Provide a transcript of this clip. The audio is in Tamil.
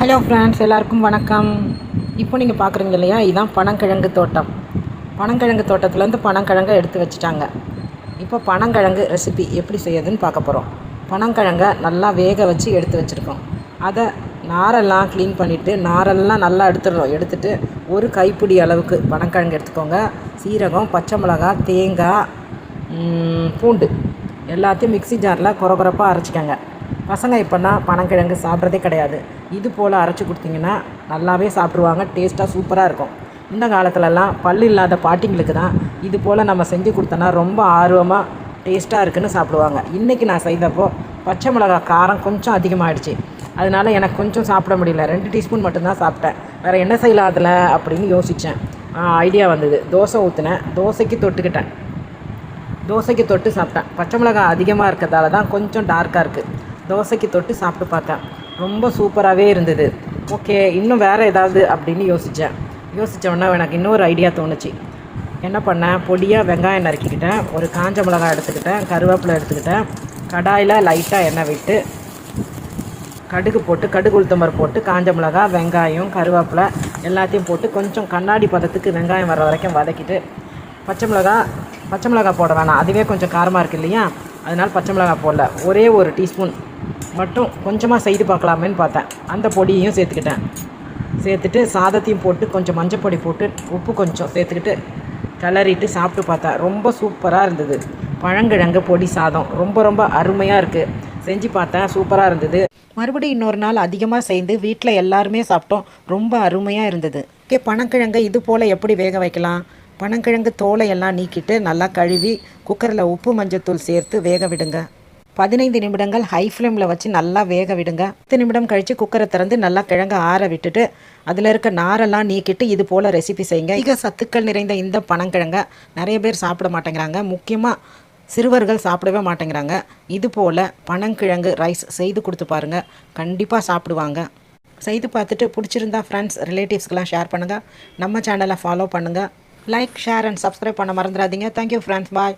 ஹலோ ஃப்ரெண்ட்ஸ் எல்லாருக்கும் வணக்கம். இப்போ நீங்கள் பார்க்குறீங்க இல்லையா? இதுதான் பனங்கிழங்கு தோட்டம். பனங்கிழங்கு தோட்டத்துலேருந்து பனங்கிழங்கை எடுத்து வச்சுட்டாங்க. இப்போ பனங்கிழங்கு ரெசிபி எப்படி செய்யுதுன்னு பார்க்க போகிறோம் பனங்கிழங்கை நல்லா வேக வச்சு எடுத்து வச்சுருக்கோம். அதை நாரெல்லாம் க்ளீன் பண்ணிவிட்டு நாரெல்லாம் நல்லா எடுத்துடுறோம். எடுத்துட்டு ஒரு கைப்பிடி அளவுக்கு பனங்கிழங்கு எடுத்துக்கோங்க. சீரகம் பச்சை மிளகாய் தேங்காய் பூண்டு. எல்லாத்தையும் மிக்ஸி ஜாரில் குறகுறப்பாக அரைச்சிக்கோங்க. பசங்க இப்போனா பனங்கிழங்கு சாப்பிட்றதே கிடையாது. இது போல் அரைச்சி கொடுத்தீங்கன்னா நல்லாவே சாப்பிடுவாங்க டேஸ்ட்டாக சூப்பராக இருக்கும். இந்த காலத்துலலாம் பல் இல்லாத பாட்டிங்களுக்கு தான் இது போல் நம்ம செஞ்சு கொடுத்தோன்னா ரொம்ப ஆர்வமாக டேஸ்ட்டாக இருக்குன்னு சாப்பிடுவாங்க. இன்றைக்கி நான் செய்தப்போ பச்சை மிளகாய் காரம் கொஞ்சம் அதிகமாகிடுச்சு அதனால எனக்கு கொஞ்சம் சாப்பிட முடியல. ரெண்டு டீஸ்பூன் மட்டும்தான் சாப்பிட்டேன். வேறு என்ன செய்யலாம் அதில் அப்படின்னு யோசித்தேன் ஐடியா வந்தது. தோசை ஊற்றினேன் தோசைக்கு தொட்டுக்கிட்டேன். தோசைக்கு தொட்டு சாப்பிட்டேன். பச்சை மிளகாய் அதிகமாக இருக்கிறதால தான் கொஞ்சம் டார்க்காக இருக்குது தோசைக்கு தொட்டு சாப்பிட்டு பார்த்தேன். ரொம்ப சூப்பராகவே இருந்தது. ஓகே இன்னும் வேறு ஏதாவது அப்படின்னு யோசித்தேன் யோசித்தோன்னா எனக்கு இன்னொரு ஐடியா தோணுச்சு. என்ன பண்ணேன்? பொடியாக வெங்காயம் நறுக்கிக்கிட்டேன். ஒரு காஞ்ச மிளகாய் எடுத்துக்கிட்டேன். கருவேப்பிலை எடுத்துக்கிட்டேன். கடாயில் லைட்டாக எண்ணெய் விட்டு கடுகு போட்டு கடுகு உளுத்தம்பர் போட்டு காஞ்ச மிளகாய் வெங்காயம் கருவேப்பிலை எல்லாத்தையும் போட்டு கொஞ்சம் கண்ணாடி பதத்துக்கு வெங்காயம் வர வரைக்கும் வதக்கிட்டு பச்சை மிளகாய் பச்சை மிளகாய் போட வேணாம். அதுவே கொஞ்சம் காரமாக இருக்கு இல்லையா? அதனால் பச்சை மிளகாய் போடல. ஒரே ஒரு டீஸ்பூன் மட்டும் கொஞ்சமாக செய்து பார்க்கலாமேன்னு பார்த்தேன். அந்த பொடியையும் சேர்த்துக்கிட்டேன். சேர்த்துட்டு சாதத்தையும் போட்டு கொஞ்சம் மஞ்சள் பொடி போட்டு உப்பு கொஞ்சம் சேர்த்துக்கிட்டு கிளறிட்டு சாப்பிட்டு பார்த்தேன். ரொம்ப சூப்பராக இருந்தது. பழங்கிழங்கு பொடி சாதம். ரொம்ப ரொம்ப அருமையாக இருக்குது செஞ்சு பார்த்தேன். சூப்பராக இருந்தது. மறுபடியும் இன்னொரு நாள் அதிகமாக சேர்ந்து வீட்டில் எல்லாருமே சாப்பிட்டோம். ரொம்ப அருமையாக இருந்தது. ஓகே பனங்கிழங்கை இது போல் எப்படி வேக வைக்கலாம்? பனங்கிழங்கு தோலை எல்லாம் நீக்கிட்டு நல்லா கழுவி குக்கரில் உப்பு மஞ்சத்தூள் சேர்த்து வேக விடுங்க. பதினைந்து நிமிடங்கள் ஹை ஃப்ளேமில் வச்சு நல்லா வேக விடுங்க. பத்து நிமிடம் கழித்து குக்கரை திறந்து நல்லா கிழங்க ஆற விட்டுட்டு அதில் இருக்க நாரெல்லாம் நீக்கிட்டு இது போல் ரெசிபி செய்யுங்க. மிக சத்துக்கள் நிறைந்த இந்த பனங்கிழங்க நிறைய பேர் சாப்பிட மாட்டேங்கிறாங்க. முக்கியமாக சிறுவர்கள் சாப்பிடவே மாட்டேங்கிறாங்க. இது போல் பனங்கிழங்கு ரைஸ் செய்து கொடுத்து பாருங்கள் கண்டிப்பாக சாப்பிடுவாங்க. செய்து பார்த்துட்டு பிடிச்சிருந்தா ஃப்ரெண்ட்ஸ் ரிலேட்டிவ்ஸ்க்கெலாம் ஷேர் பண்ணுங்கள் நம்ம சேனலை ஃபாலோ பண்ணுங்கள் லைக் ஷேர் அண்ட் சப்ஸ்கிரைப் பண்ண மறந்துடாதீங்க. Thank you friends bye